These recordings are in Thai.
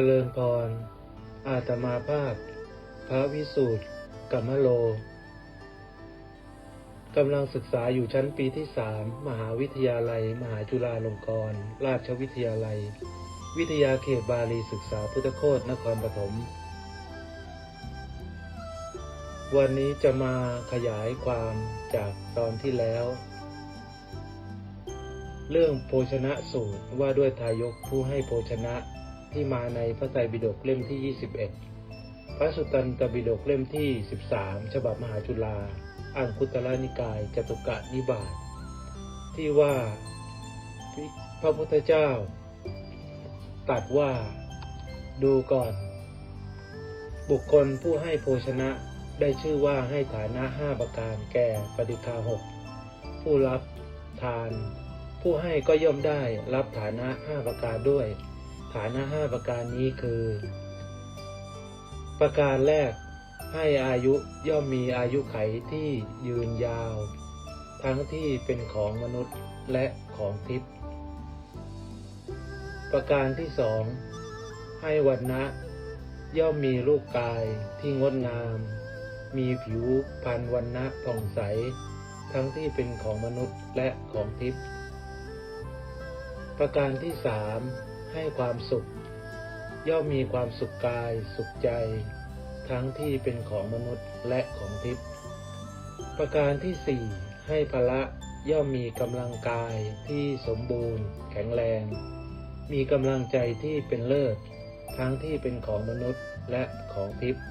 จริญพร อาตมาภาพ พระวิสูตรกัมมโล กำลังศึกษาอยู่ชั้นปีที่สามมหาวิทยาลัย มหาจุฬาลงกรณราชวิทยาลัย วิทยาเขตบาลีศึกษาพุทธโคตนครปฐม วันนี้จะมาขยายความจากตอนที่แล้ว เรื่องโภชนะสูตรว่าด้วยทายกผู้ให้โภชนะ ที่มาในพระไตรปิฎกเล่มที่ 21 พระสุตตันตปิฎกเล่มที่ 13 ฉบับมหาจุฬาอังคุตระนิกายจตุกะนิบาตที่ว่าพระพุทธเจ้าตัดว่าดูก่อน บุคคลผู้ให้โภชนะได้ชื่อว่าให้ฐานะห้าประการแก่ปฏิคาหกผู้รับทาน ผู้ให้ก็ย่อมได้รับฐานะห้าประการด้วย ฐานะห้าประการนี้คือ ประการแรกให้อายุย่อมมีอายุไขที่ยืนยาว ทั้งที่เป็นของมนุษย์และของทิพย์ประการที่สองให้วันนะย่อมมีรูปกายที่งดงาม มีผิวพรรณวันนะผ่องใส ทั้งที่เป็นของมนุษย์และของทิพย์ประการที่สาม ให้ความสุข ย่อมมีความสุขกายสุขใจ ทั้งที่เป็นของมนุษย์และของทิพย์ประการที่สี่ให้พละย่อมมีกำลังกายที่สมบูรณ์ แข็งแรง มีกำลังใจที่เป็นเลิศทั้งที่เป็นของมนุษย์และของทิพย์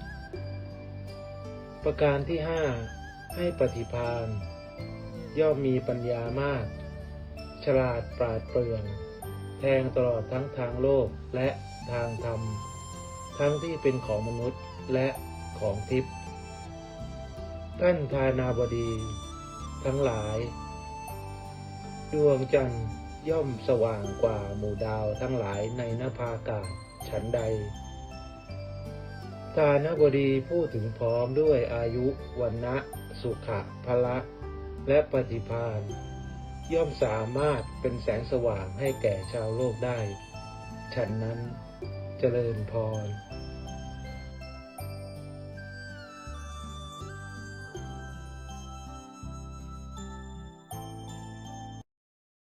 ประการที่ห้าให้ปฏิพานย่อมมีปัญญามาก ฉลาดปราดเปรื่อง แทงตลอดทั้งทางโลกและทางธรรม ทั้งที่เป็นของมนุษย์และของทิพย์ท่านทานาบดี ทั้งหลาย ดวงจันทร์ย่อมสว่างกว่าหมู่ดาวทั้งหลายในนภาอากาศฉันใดทานบดีผู้ถึงพร้อมด้วยอายุวันนะสุขะพละ และปฏิพาน ย่อมสามารถเป็นแสงสว่างให้แก่ชาวโลกได้ ฉันนั้นเจริญพร